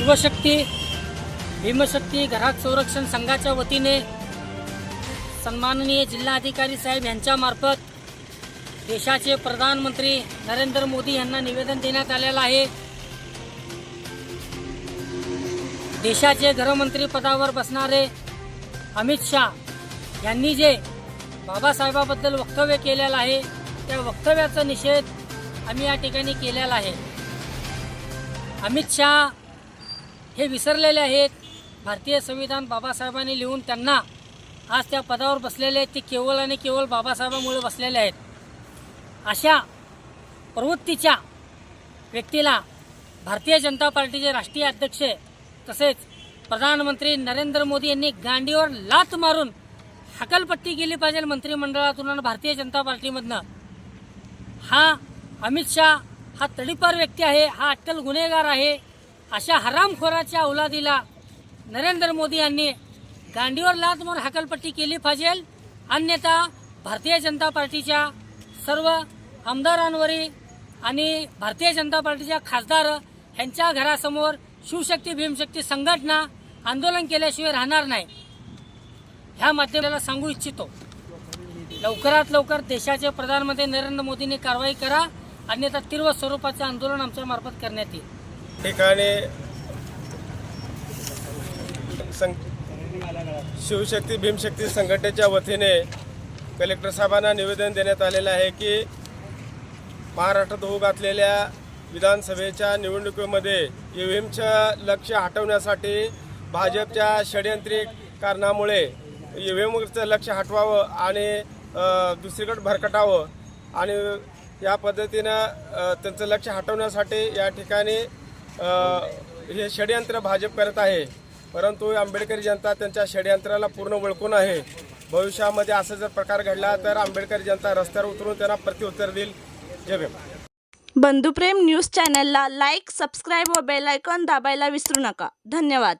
शिवशक्ती भीमशक्ती ग्राहक संरक्षण संघाच्या वतीने सन्माननीय जिल्हाधिकारी साहेब यांच्यामार्फत देशाचे प्रधानमंत्री नरेंद्र मोदी यांना निवेदन देण्यात आलेलं आहे. देशाचे गृहमंत्री पदावर बसणारे अमित शाह यांनी जे बाबासाहेबाबद्दल वक्तव्य केलेलं आहे त्या वक्तव्याचा निषेध आम्ही या ठिकाणी केलेला आहे. अमित शाह हे विसरलेले आहेत. भारतीय संविधान बाबासाहेबांनी लिहून त्यांना आज त्या पदावर बसलेले आहेत. ते केवळ आणि केवळ बाबासाहेबांमुळे बसलेले आहेत. अशा प्रवृत्तीच्या व्यक्तीला भारतीय जनता पार्टीचे राष्ट्रीय अध्यक्ष तसेच प्रधानमंत्री नरेंद्र मोदी यांनी गांडीवर लात मारून हकलपट्टी केली पाहिजे मंत्रिमंडळातून आणि भारतीय जनता पार्टीमधनं. हा अमित शहा हा तडीपार व्यक्ती आहे. हा अट्टल गुन्हेगार आहे. अशा हरामखोराच्या औलादीला नरेंद्र मोदी यांनी गांडीवर लात म्हणून हकलपट्टी केली पाहिजे. अन्यथा भारतीय जनता पार्टीच्या सर्व आमदारांवरील आणि भारतीय जनता पार्टीच्या खासदार यांच्या घरासमोर शिवशक्ती भीमशक्ती संघटना आंदोलन केल्याशिवाय राहणार नाही. ह्या माध्यमाला सांगू इच्छितो. लवकरात लवकर देशाचे प्रधानमंत्री नरेंद्र मोदींनी कारवाई करा. अन्यथा तीव्र स्वरूपाचे आंदोलन आमच्या मार्फत करण्यात येईल. ठिकाणी सं शिवशक्ती भीमशक्ती संघटनेच्या वतीने कलेक्टर साहेबांना निवेदन देण्यात आलेलं आहे की महाराष्ट्रात होऊ घातलेल्या विधानसभेच्या निवडणुकीमध्ये ई व्ही एमचं लक्ष हटवण्यासाठी भाजपच्या षडयंत्रिक कारणामुळे ई व्ही एमचं लक्ष हटवावं आणि दुसरीकडे भरकटावं आणि या पद्धतीनं त्यांचं लक्ष हटवण्यासाठी या ठिकाणी हे षडयंत्र भाजप करत आहे. परंतु आंबेडकरी जनता त्यांच्या षडयंत्राला पूर्ण ओळखून आहे. भविष्यामध्ये असा जर प्रकार घडला तर आंबेडकरी जनता रस्त्यावर उतरून त्यांना प्रत्युत्तर देईल. जय भीम. बंधुप्रेम न्यूज चॅनलला लाईक सबस्क्राईब व बेलायकॉन दाबायला विसरू नका. धन्यवाद.